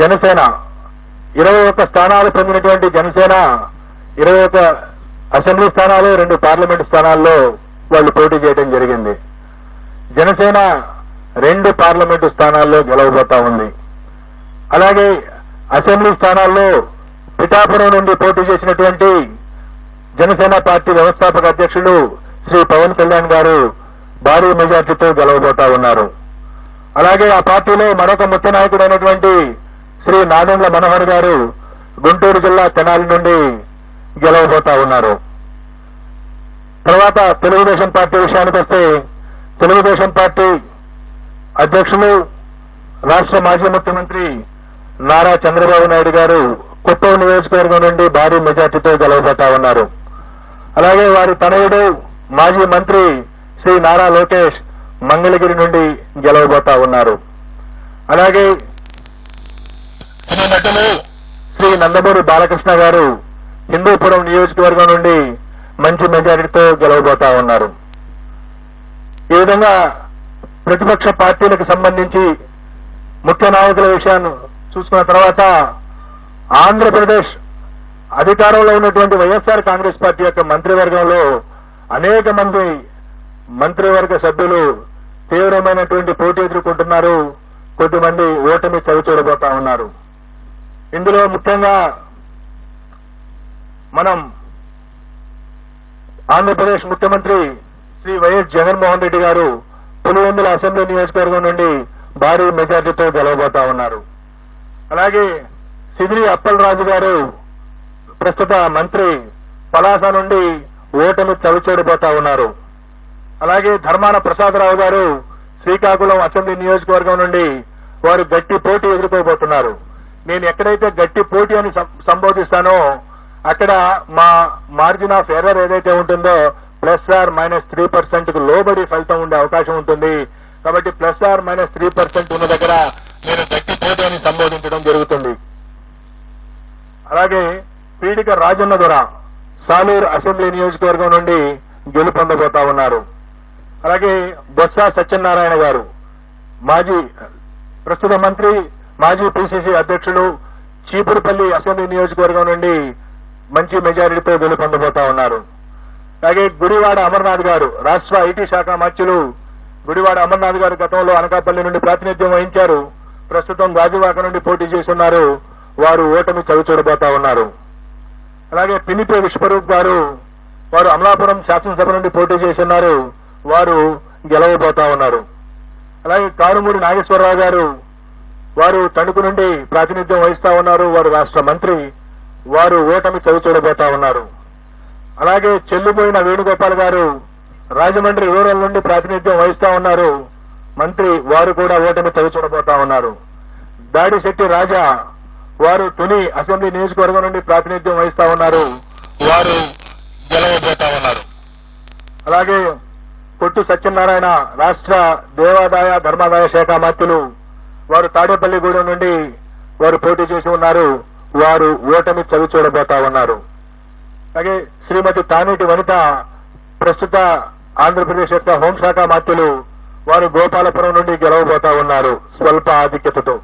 జనసేన. ఇరవై ఒక్క స్థానాలు పొందినటువంటి జనసేన ఇరవై ఒక్క అసెంబ్లీ స్థానాలు రెండు పార్లమెంట్ స్థానాల్లో వాళ్ళు పోటీ చేయడం జరిగింది. జనసేన రెండు పార్లమెంటు స్థానాల్లో గెలవబోతా ఉంది. అలాగే అసెంబ్లీ స్థానాల్లో పిఠాపురం నుండి పోటీ చేసినటువంటి జనసేన పార్టీ వ్యవస్థాపక అధ్యక్షులు శ్రీ పవన్ కళ్యాణ్ గారు భారీ మెజార్టీతో గెలవబోతా ఉన్నారు. అలాగే ఆ పార్టీలో మరొక ముఖ్య నాయకుడైనటువంటి శ్రీ నాదెండ్ల మనోహర్ గారు గుంటూరు జిల్లా తెనాలి నుండి గెలవబోతా ఉన్నారు. తర్వాత తెలుగుదేశం పార్టీ విషయానికి వస్తే తెలుగుదేశం పార్టీ అధ్యక్షులు రాష్ట్ర మాజీ ముఖ్యమంత్రి నారా చంద్రబాబు నాయుడు గారు కుప్పం నియోజకవర్గం నుండి భారీ మెజార్టీతో గెలవబోతా ఉన్నారు. అలాగే వారి తనయుడు మాజీ మంత్రి శ్రీ నారా లోకేష్ మంగళగిరి నుండి గెలవబోతా ఉన్నారు. అలాగే నటులు శ్రీ నందమూరి బాలకృష్ణ గారు హిందూపురం నియోజకవర్గం నుండి మంచి మెజారిటీతో గెలవబోతా ఉన్నారు. ఈ విధంగా ప్రతిపక్ష పార్టీలకు సంబంధించి ముఖ్య నాయకుల విషయాన్ని చూసుకున్న తర్వాత ఆంధ్రప్రదేశ్ అధికారంలో ఉన్నటువంటి వైఎస్ఆర్ కాంగ్రెస్ పార్టీ యొక్క మంత్రివర్గంలో అనేక మంది మంత్రివర్గ సభ్యులు తీవ్రమైనటువంటి పోటీ ఎదుర్కొంటున్నారు. కొద్దిమంది ఓటమి చవి చూడబోతా ఉన్నారు. ఇందులో ముఖ్యంగా మనం ఆంధ్రప్రదేశ్ ముఖ్యమంత్రి శ్రీ వైఎస్ జగన్మోహన్ రెడ్డి గారు పులివెందుల అసెంబ్లీ నియోజకవర్గం నుండి భారీ మెజార్టీతో గెలవబోతా ఉన్నారు. అలాగే సిదిరి అప్పలరాజు గారు ప్రస్తుత మంత్రి పలాస నుండి ఓటమి చవిచూడబోతా ఉన్నారు. అలాగే ధర్మాన ప్రసాదరావు గారు శ్రీకాకుళం అసెంబ్లీ నియోజకవర్గం నుండి వారు గట్టి పోటీ ఎదుర్కోబోతున్నారు. నేను ఎక్కడైతే గట్టి పోటీ అని సంబోధిస్తానో అక్కడ మా మార్జిన్ ఆఫ్ ఎర్రర్ ఏదైతే ఉంటుందో ప్లస్ ఆర్ మైనస్ త్రీ పర్సెంట్కు లోబడి ఫలితం ఉండే అవకాశం ఉంటుంది. కాబట్టి plus or minus three percent ఉన్న దగ్గర నేను గట్టి పోటీ అని సంబోధించడం జరుగుతుంది. అలాగే పీడిక రాజన్న దొర సాలూరు అసెంబ్లీ నియోజకవర్గం నుండి గెలుపొందబోతా ఉన్నారు. అలాగే బొత్స సత్యనారాయణ గారు మాజీ ప్రస్తుత మంత్రి మాజీ పిసిసి అధ్యక్షులు చీపురుపల్లి అసెంబ్లీ నియోజకవర్గం నుండి మంచి మెజారిటీతో గెలుపొందబోతా ఉన్నారు. అలాగే గుడివాడ అమర్నాథ్ గారు రాష్ట్ర ఐటీ శాఖ మంత్రులు గుడివాడ అమర్నాథ్ గారు గతంలో అనకాపల్లి నుండి ప్రాతినిధ్యం వహించారు. ప్రస్తుతం గాజువాక నుండి పోటీ చేస్తున్నారు. వారు ఓటమి చవి చూడబోతా ఉన్నారు. అలాగే పినిపే విశ్వరూప్ గారు వారు అమలాపురం శాసనసభ నుండి పోటీ చేస్తున్నారు. వారు గెలవబోతా ఉన్నారు. అలాగే కారుమూరి నాగేశ్వరరావు గారు వారు తణుకు నుండి ప్రాతినిధ్యం వహిస్తా ఉన్నారు. వారు రాష్ట్ర మంత్రి. వారు ఓటమి చవి చూడబోతా ఉన్నారు. అలాగే చెల్లిపోయిన వేణుగోపాల్ గారు రాజమండ్రి రూరల్ నుండి ప్రాతినిధ్యం వహిస్తా ఉన్నారు. మంత్రి వారు కూడా ఓటమి చవి చూడబోతా ఉన్నారు. దాడిశెట్టి రాజా వారు తుని అసెంబ్లీ నియోజకవర్గం నుండి ప్రాతినిధ్యం వహిస్తా ఉన్నారు. వారు గెలవబోతా ఉన్నారు. అలాగే కొట్టు సత్యనారాయణ రాష్ట్ర దేవాదాయ ధర్మాదాయ శాఖ మంత్రులు వారు తాడేపల్లిగూడెం నుండి వారు పోటీ చేసి ఉన్నారు. వారు ఓటమి చవి చూడబోతా ఉన్నారు. అలాగే శ్రీమతి తానేటి వనిత ప్రస్తుత ఆంధ్రప్రదేశ్ యొక్క హోంశాఖ మంత్రులు వారు గోపాలపురం నుండి గెలవబోతా ఉన్నారు. స్వల్ప ఆధిక్యతతో.